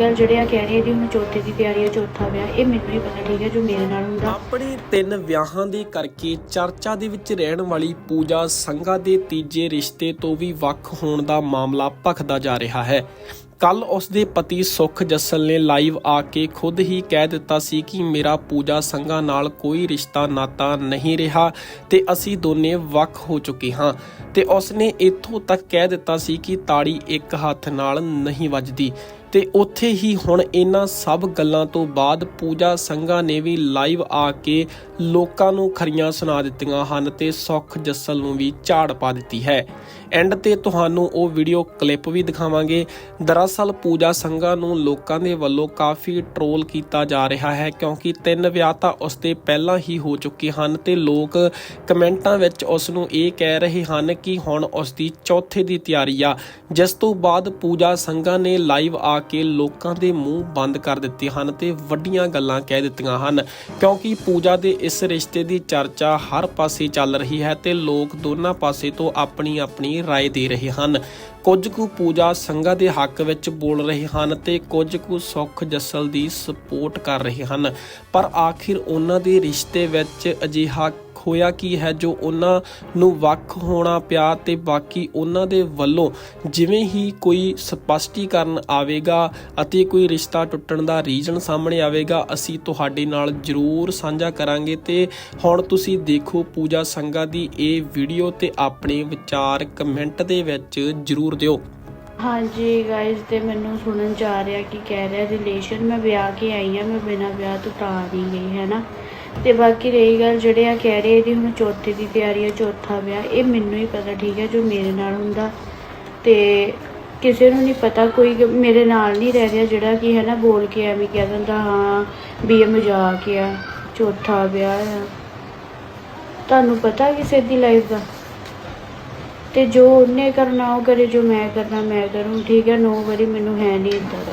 ਗੱਲ ਜਿਹੜੇ ਆ ਕਹਿ ਰਹੇ ਜੀ, ਹੁਣ ਚੌਥੇ ਦੀ ਤਿਆਰੀ ਹੈ ਚੌਥਾ ਵਿਆਹ, ਇਹ ਮੈਨੂੰ ਹੀ ਪਤਾ ਠੀਕ ਹੈ ਜੋ ਮੇਰੇ ਨਾਲ ਹੁੰਦਾ। ਆਪਣੇ ਤਿੰਨ ਵਿਆਹਾਂ ਦੇ ਕਰਕੇ ਚਰਚਾ ਦੇ ਵਿੱਚ ਰਹਿਣ ਵਾਲੀ ਪੂਜਾ ਸੰਘਾ ਦੇ ਤੀਜੇ ਰਿਸ਼ਤੇ ਤੋਂ ਵੀ ਵੱਖ ਹੋਣ ਦਾ ਮਾਮਲਾ ਭਖਦਾ ਜਾ ਰਿਹਾ ਹੈ। ਕੱਲ ਉਸ ਦੇ ਪਤੀ ਸੁਖ ਜੱਸਲ ਨੇ ਲਾਈਵ ਆ ਕੇ ਖੁਦ ਹੀ ਕਹਿ ਦਿੱਤਾ ਸੀ ਕਿ ਮੇਰਾ ਪੂਜਾ ਸੰਘਾ ਨਾਲ ਕੋਈ ਰਿਸ਼ਤਾ ਨਾਤਾ ਨਹੀਂ ਰਿਹਾ ਤੇ ਅਸੀਂ ਦੋਨੇ ਵੱਖ ਹੋ ਚੁੱਕੇ ਹਾਂ। ਤੇ ਉਸ ਨੇ ਇੱਥੋਂ ਤੱਕ ਕਹਿ ਦਿੱਤਾ ਸੀ ਕਿ ਤਾੜੀ ਇੱਕ ਹੱਥ ਨਾਲ ਨਹੀਂ ਵੱਜਦੀ। ਤੇ ਉੱਥੇ ਹੀ ਹੁਣ ਇਹਨਾਂ ਸਭ ਗੱਲਾਂ ਤੋਂ ਬਾਅਦ ਪੂਜਾ ਸੰਘਾ ਨੇ ਵੀ ਲਾਈਵ ਆ ਕੇ ਲੋਕਾਂ ਨੂੰ ਖਰੀਆਂ ਸੁਣਾ ਦਿੱਤੀਆਂ ਹਨ ਤੇ ਸੁਖ ਜੱਸਲ ਨੂੰ ਵੀ ਝਾੜ ਪਾ ਦਿੱਤੀ ਹੈ। ਐਂਡ ਤੇ ਤੁਹਾਨੂੰ ਉਹ ਵੀਡੀਓ ਕਲਿੱਪ ਵੀ ਦਿਖਾਵਾਂਗੇ। ਦਰਅਸਲ ਪੂਜਾ ਸੰਘਾ ਨੂੰ ਲੋਕਾਂ ਦੇ ਵੱਲੋਂ ਕਾਫੀ ਟਰੋਲ ਕੀਤਾ ਜਾ ਰਿਹਾ ਹੈ ਕਿਉਂਕਿ ਤਿੰਨ ਵਿਆਹ ਤਾਂ ਉਸ ਦੇ ਪਹਿਲਾਂ ਹੀ ਹੋ ਚੁੱਕੇ ਹਨ ਤੇ ਲੋਕ ਕਮੈਂਟਾਂ ਵਿੱਚ ਉਸ ਨੂੰ ਇਹ ਕਹਿ ਰਹੇ ਹਨ ਕਿ ਹੁਣ ਉਸ ਦੀ ਚੌਥੇ ਦੀ ਤਿਆਰੀ ਆ ਜਿਸ ਤੋਂ ਬਾਅਦ ਪੂਜਾ ਸੰਘਾ ਨੇ ਲਾਈਵ ਆ ਕੇ ਲੋਕਾਂ ਦੇ ਮੂੰਹ ਬੰਦ ਕਰ ਦਿੱਤੇ ਹਨ ਤੇ ਵੱਡੀਆਂ ਗੱਲਾਂ ਕਹਿ ਦਿੱਤੀਆਂ ਹਨ ਕਿਉਂਕਿ ਪੂਜਾ ਦੇ ਇਸ ਰਿਸ਼ਤੇ ਦੀ ਚਰਚਾ ਹਰ ਪਾਸੇ ਚੱਲ ਰਹੀ ਹੈ ਤੇ ਲੋਕ ਦੋਨਾਂ ਪਾਸੇ ਤੋਂ ਆਪਣੀ ਆਪਣੀ رائے ਦੇ ਰਹੇ ਹਨ ਕੁਝ ਕੁ ਪੂਜਾ ਸੰਘਾ ਦੇ ਹੱਕ ਵਿੱਚ ਬੋਲ ਰਹੇ ਹਨ ਤੇ ਕੁਝ ਕੁ ਸੁਖ ਜੱਸਲ ਦੀ ਸਪੋਰਟ ਕਰ ਰਹੇ ਹਨ। ਪਰ ਆਖਿਰ ਉਹਨਾਂ ਦੇ ਰਿਸ਼ਤੇ ਵਿੱਚ ਅਜਿਹਾ ਹੋਇਆ ਕੀ ਹੈ, ਜੋ ਉਹਨਾਂ ਨੂੰ ਵੱਖ ਹੋਣਾ ਪਿਆ ਤੇ ਬਾਕੀ ਉਹਨਾਂ ਦੇ ਵੱਲੋਂ ਜਿਵੇਂ ਹੀ ਕੋਈ ਸਪਸ਼ਟੀਕਰਨ ਆਵੇਗਾ ਅਤੇ ਕੋਈ ਰਿਸ਼ਤਾ ਟੁੱਟਣ ਦਾ ਰੀਜ਼ਨ ਸਾਹਮਣੇ ਆਵੇਗਾ, ਅਸੀਂ ਤੁਹਾਡੇ ਨਾਲ ਜ਼ਰੂਰ ਸਾਂਝਾ ਕਰਾਂਗੇ ਤੇ ਹੁਣ ਤੁਸੀਂ ਦੇਖੋ ਪੂਜਾ ਸੰਘਾ ਦੀ ਇਹ ਵੀਡੀਓ ਤੇ ਆਪਣੇ ਵਿਚਾਰ ਕਮੈਂਟ ਦੇ ਵਿੱਚ ਜ਼ਰੂਰ ਦਿਓ। ਹਾਂਜੀ ਗਾਇਜ਼ ਤੇ ਮੈਨੂੰ ਸੁਣਨ ਚ ਆ ਰਿਹਾ ਕਿ ਕਹਿ ਰਿਹਾ ਰਿਲੇਸ਼ਨ ਮੈਂ ਵਿਆਹ ਕੇ ਆਈ ਆ ਮੈਂ ਬਿਨਾਂ ਵਿਆਹ ਤੋਂ ਤਾਂ ਨਹੀਂ ਗਈ, ਹੈ ਨਾ? ਤੇ ਬਾਕੀ ਰਹੀ ਗੱਲ ਜਿਹੜੇ ਆ ਕਹਿ ਰਹੇ ਜੀ ਹੁਣ ਚੌਥੇ ਦੀ ਤਿਆਰੀ ਹੈ ਚੌਥਾ ਵਿਆਹ, ਇਹ ਮੈਨੂੰ ਹੀ ਪਤਾ ਠੀਕ ਹੈ ਜੋ ਮੇਰੇ ਨਾਲ ਹੁੰਦਾ। ਤੇ ਕਿਸੇ ਨੂੰ ਨਹੀਂ ਪਤਾ, ਕੋਈ ਮੇਰੇ ਨਾਲ ਨਹੀਂ ਰਹਿ ਰਿਹਾ ਜਿਹੜਾ ਕਿ ਹੈ ਨਾ ਬੋਲ ਕੇ ਐਵੇਂ ਕਹਿ ਦਿੰਦਾ, ਹਾਂ, ਵੀ ਇਹ ਮਜ਼ਾਕ ਆ, ਚੌਥਾ ਵਿਆਹ ਆ। ਤੁਹਾਨੂੰ ਪਤਾ ਕਿਸੇ ਦੀ ਲਾਈਫ ਦਾ? ਤੇ ਜੋ ਉਹਨੇ ਕਰਨਾ, ਉਹ ਕਰੇ, ਜੋ ਮੈਂ ਕਰਨਾ, ਮੈਂ ਕਰੂੰ, ਠੀਕ ਹੈ ਨੋ ਵਰੀ ਮੈਨੂੰ ਹੈ ਨਹੀਂ ਇਦਾਂ ਦਾ।